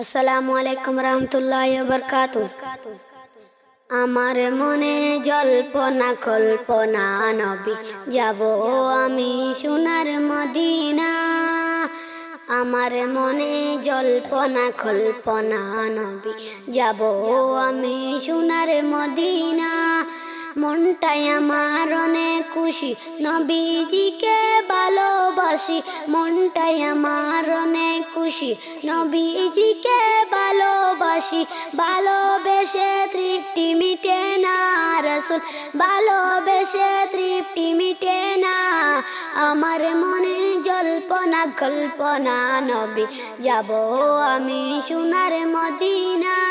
আসসালামু আলাইকুম রহমতুল্লাহ বরকাত আমার মনে জল্পনা, কল্পনা, নবী। যাব আমি সোনার মদিনা। আমার মনে জল্পনা, কল্পনা, নবী। যাব আমি সোনার মদিনা। মনটাই আমার অনেক খুশি। নবীজিকে ভালোবাসি। মনটাই আমার অনেক খুশি। নবীজিকে ভালোবাসি, ভালোবেসে তৃপ্তি মিটে না রসুল, ভালোবেসে তৃপ্তি মিটে না আমার মনে জল্পনা, কল্পনা। নবী যাব আমি সোনার মদিনা।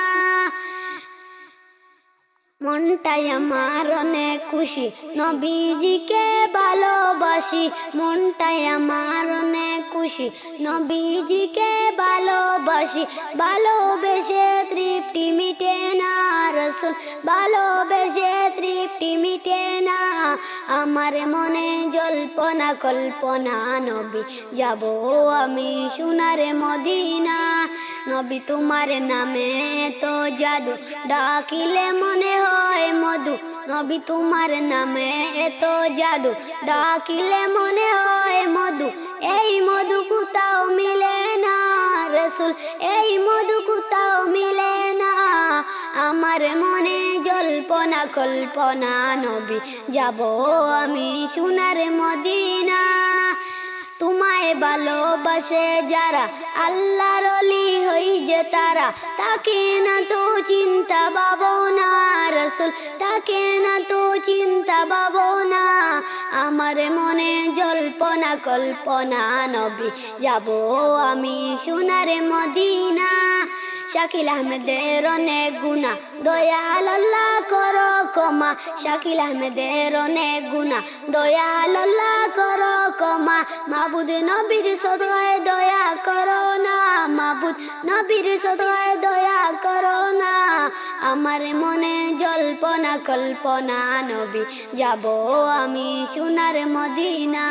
মনটাই আমার অনেক খুশি। নবীজিকে ভালোবাসি, মনটাই আমার অনেক খুশি। নবীজিকে ভালোবাসি, ভালোবেসে তৃপ্তি মিটে না রসুল। ভালোবেসে তৃপ্তি মিটে না আমার মনে জল্পনা, কল্পনা। নবী যাব আমি সোনারে মদিনা নবী তোমার নামে তো জাদু। ডাকিলে মনে হয় মধু। নবী তোমার নামে এত জাদু। ডাকিলে মনে হয় মধু। এই মধু কোথাও মিলে না রসুল। এই মধু কোথাও মিলে না। আমার মনে জল্পনা, কল্পনা। নবী যাব আমি সোনার মদিনা। তোমায় ভালোবাসে যারা, আল্লাহর অলি হই যে তারা। তাকে না তো চিন্তা ভাবনা রসুল, তাকে না তো চিন্তা ভাবনা আমার মনে জল্পনা, কল্পনা নবী, যাব আমি সোনারে মদিনা। শাকিল আহমেদের অনেক গুণা দয়াল আল্লাহ করো কমা শাকিল আহমেদের অনেক গুণা দয়াল আল্লাহ কমা মাবুদ নবীর সদয় দয়া করো না, মাবুদ নবীর সদয় দয়া করো না। আমার মনে জল্পনা, কল্পনা নবী, যাব আমি সোনার মদিনা।